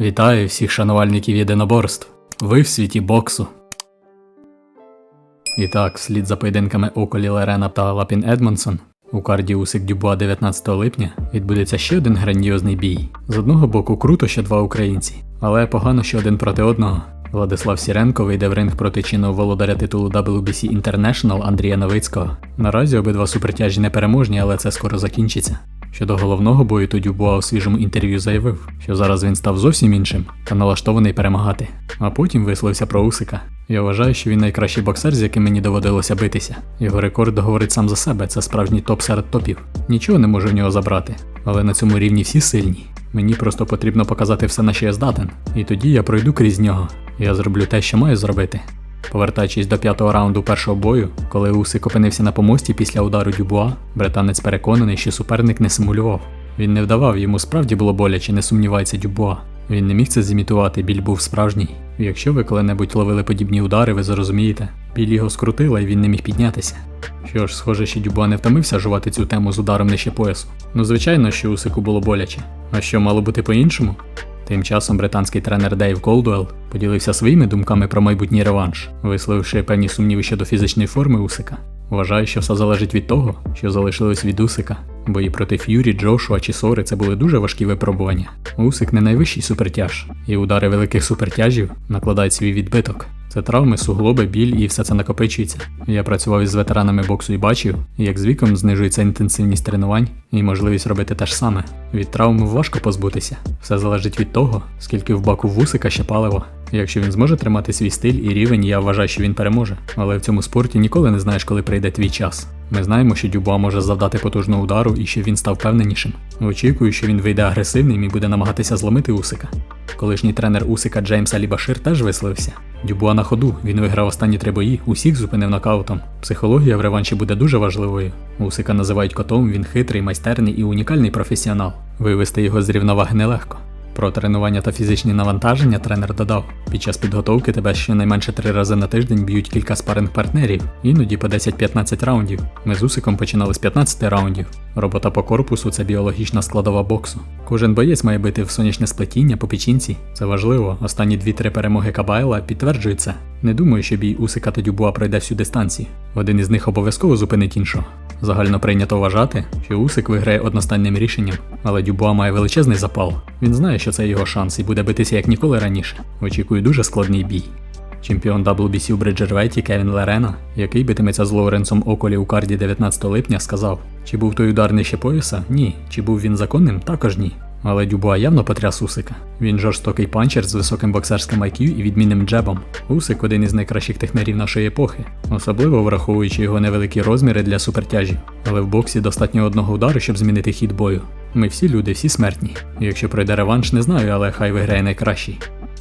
Вітаю всіх шанувальників єдиноборств. Ви в світі боксу. І так, слід за поєдинками Околі Лерена та Лапін Едмонсон. У карді Усик Дюбуа 19 липня відбудеться ще один грандіозний бій. З одного боку круто, що два українці, але погано, що один проти одного. Владислав Сіренко вийде в ринг проти чинного володаря титулу WBC International Андрія Новицького. Наразі обидва супертяжі непереможні, але це скоро закінчиться. Щодо головного бою, то Дюбуа у свіжому інтерв'ю заявив, що зараз він став зовсім іншим та налаштований перемагати. А потім висловився про Усика. Я вважаю, що він найкращий боксер, з яким мені доводилося битися. Його рекорд говорить сам за себе, це справжній топ серед топів. Нічого не можу в нього забрати, але на цьому рівні всі сильні. Мені просто потрібно показати все, на що я здатен, і тоді я пройду крізь нього. Я зроблю те, що маю зробити. Повертаючись до п'ятого раунду першого бою, коли Усик опинився на помості після удару Дюбуа, британець переконаний, що суперник не симулював. Він не вдавав, йому справді було боляче, не сумнівається Дюбуа. Він не міг це зімітувати, біль був справжній. Якщо ви коли-небудь ловили подібні удари, ви зрозумієте, біль його скрутила і він не міг піднятися. Що ж, схоже, що Дюбуа не втомився жувати цю тему з ударом нижче поясу. Ну, звичайно, що Усику було боляче. А що мало бути по-іншому? Тим часом британський тренер Дейв Колдуел поділився своїми думками про майбутній реванш, висловивши певні сумніви щодо фізичної форми Усика. Вважаю, що все залежить від того, що залишилось від Усика. Бої проти Ф'юрі, Джошуа чи Сори це були дуже важкі випробування. Усик не найвищий супертяж, і удари великих супертяжів накладають свій відбиток. Це травми, суглоби, біль і все це накопичується. Я працював із ветеранами боксу і бачив, як з віком знижується інтенсивність тренувань і можливість робити те ж саме. Від травм важко позбутися. Все залежить від того, скільки в баку вусика ще палива. Якщо він зможе тримати свій стиль і рівень, я вважаю, що він переможе. Але в цьому спорті ніколи не знаєш, коли прийде твій час. Ми знаємо, що Дюбуа може завдати потужного удару і що він став впевненішим. Очікую, що він вийде агресивним і буде намагатися зломити Усика. Колишній тренер Усика Джеймс Алібашир теж висловився. Дюбуа на ходу, він виграв останні три бої, усіх зупинив нокаутом. Психологія в реванші буде дуже важливою. Усика називають котом, він хитрий, майстерний і унікальний професіонал. Вивести його з рівноваги нелегко. Про тренування та фізичні навантаження тренер додав: під час підготовки тебе щонайменше три рази на тиждень б'ють кілька спаринг партнерів, іноді по 10-15 раундів. Ми з Усиком починали з 15 раундів. Робота по корпусу це біологічна складова боксу. Кожен боєць має бити в сонячне сплетіння по печінці. Це важливо. Останні 2-3 перемоги Кабайла підтверджують. Не думаю, що бій Усика та Дюбуа пройде всю дистанцію. Один із них обов'язково зупинить іншого. Загально прийнято вважати, що Усик виграє одностайним рішенням, але Дюбуа має величезний запал. Він знає, що це його шанс і буде битися як ніколи раніше. Очікує дуже складний бій. Чемпіон WBC у Бриджервейті Кевін Лерена, який битиметься з Лоуренсом Околі у карді 19 липня, сказав: чи був той удар нижче пояса? Ні. Чи був він законним? Також ні. Але Дюбуа явно потряс Усика. Він жорстокий панчер з високим боксерським IQ і відмінним джебом. Усик один із найкращих технарів нашої епохи, особливо враховуючи його невеликі розміри для супертяжів. Але в боксі достатньо одного удару, щоб змінити хід бою. Ми всі люди, всі смертні. Якщо пройде реванш, не знаю, але хай виграє найкращий.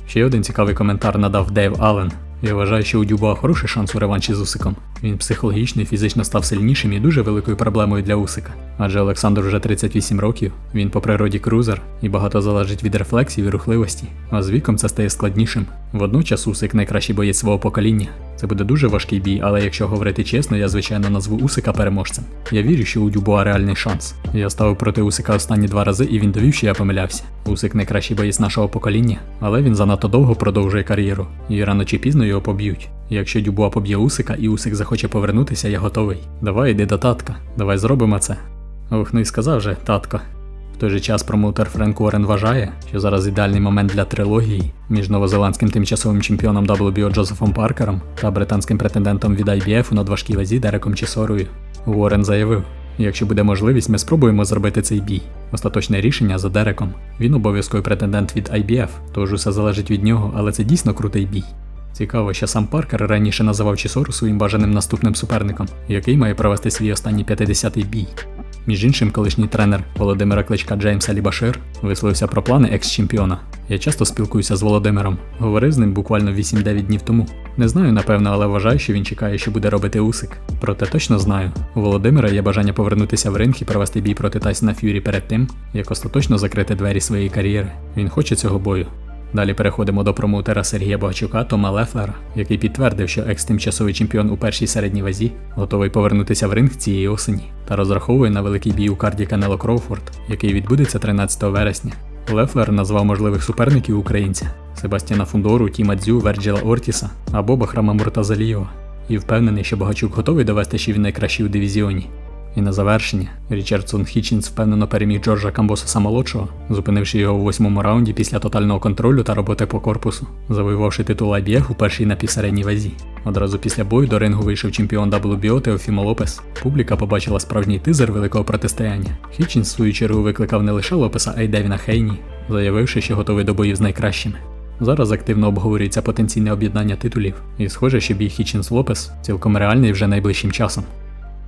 Ще один цікавий коментар надав Дейв Аллен. Я вважаю, що у Дюба хороший шанс у реванші з Усиком. Він психологічно і фізично став сильнішим і дуже великою проблемою для Усика. Адже Олександр вже 38 років, він по природі крузер, і багато залежить від рефлексів і рухливості. А з віком це стає складнішим. Водночас Усик найкращий боєць свого покоління. Це буде дуже важкий бій, але якщо говорити чесно, я звичайно назву Усика переможцем. Я вірю, що у Дюбуа реальний шанс. Я ставив проти Усика останні два рази і він довів, що я помилявся. Усик найкращий боєць нашого покоління, але він занадто довго продовжує кар'єру, і рано чи пізно його поб'ють. Якщо Дюбуа поб'є Усика і Усик захоче повернутися, я готовий. Давай йди до татка, давай зробимо це. Ох, ну і сказав же, татко. В той же час промоутер Френк Уоррен вважає, що зараз ідеальний момент для трилогії між новозеландським тимчасовим чемпіоном WBO Джозефом Паркером та британським претендентом від IBF у надважкій вазі Дереком Чісорою. Уоррен заявив: якщо буде можливість, ми спробуємо зробити цей бій. Остаточне рішення за Дереком. Він обов'язковий претендент від IBF, тож усе залежить від нього, але це дійсно крутий бій. Цікаво, що сам Паркер раніше називав Чісору своїм бажаним наступним суперником, який має провести свій останній 50-й бій. Між іншим, колишній тренер Володимира Кличка Джеймс Алібашир висловився про плани екс-чемпіона. Я часто спілкуюся з Володимиром, говорив з ним буквально 8-9 днів тому. Не знаю, напевно, але вважаю, що він чекає, що буде робити Усик. Проте точно знаю, у Володимира є бажання повернутися в ринг і провести бій проти Тайсона Ф'юрі перед тим, як остаточно закрити двері своєї кар'єри. Він хоче цього бою. Далі переходимо до промоутера Сергія Богачука Тома Лефлера, який підтвердив, що екс-тимчасовий чемпіон у першій середній вазі готовий повернутися в ринг цієї осені та розраховує на великий бій у карді Канело Кроуфорд, який відбудеться 13 вересня. Лефлер назвав можливих суперників українця Себастьяна Фундору, Тіма Дзю, Верджіла Ортіса або Бахрама Муртазалієва. І впевнений, що Багачук готовий довести, що він найкращий у дивізіоні. І на завершення Річардсон Хітчінс впевнено переміг Джорджа Камбососа молодшого, зупинивши його у восьмому раунді після тотального контролю та роботи по корпусу, завоювавши титул IBF у першій напівсередній вазі. Одразу після бою до рингу вийшов чемпіон WBO Теофімо Лопес. Публіка побачила справжній тизер великого протистояння. Хітчінс в свою чергу викликав не лише Лопеса, а й Девіна Хейні, заявивши, що готовий до боїв з найкращими. Зараз активно обговорюється потенційне об'єднання титулів, і схоже, що бій Хітчінс Лопес цілком реальний вже найближчим часом.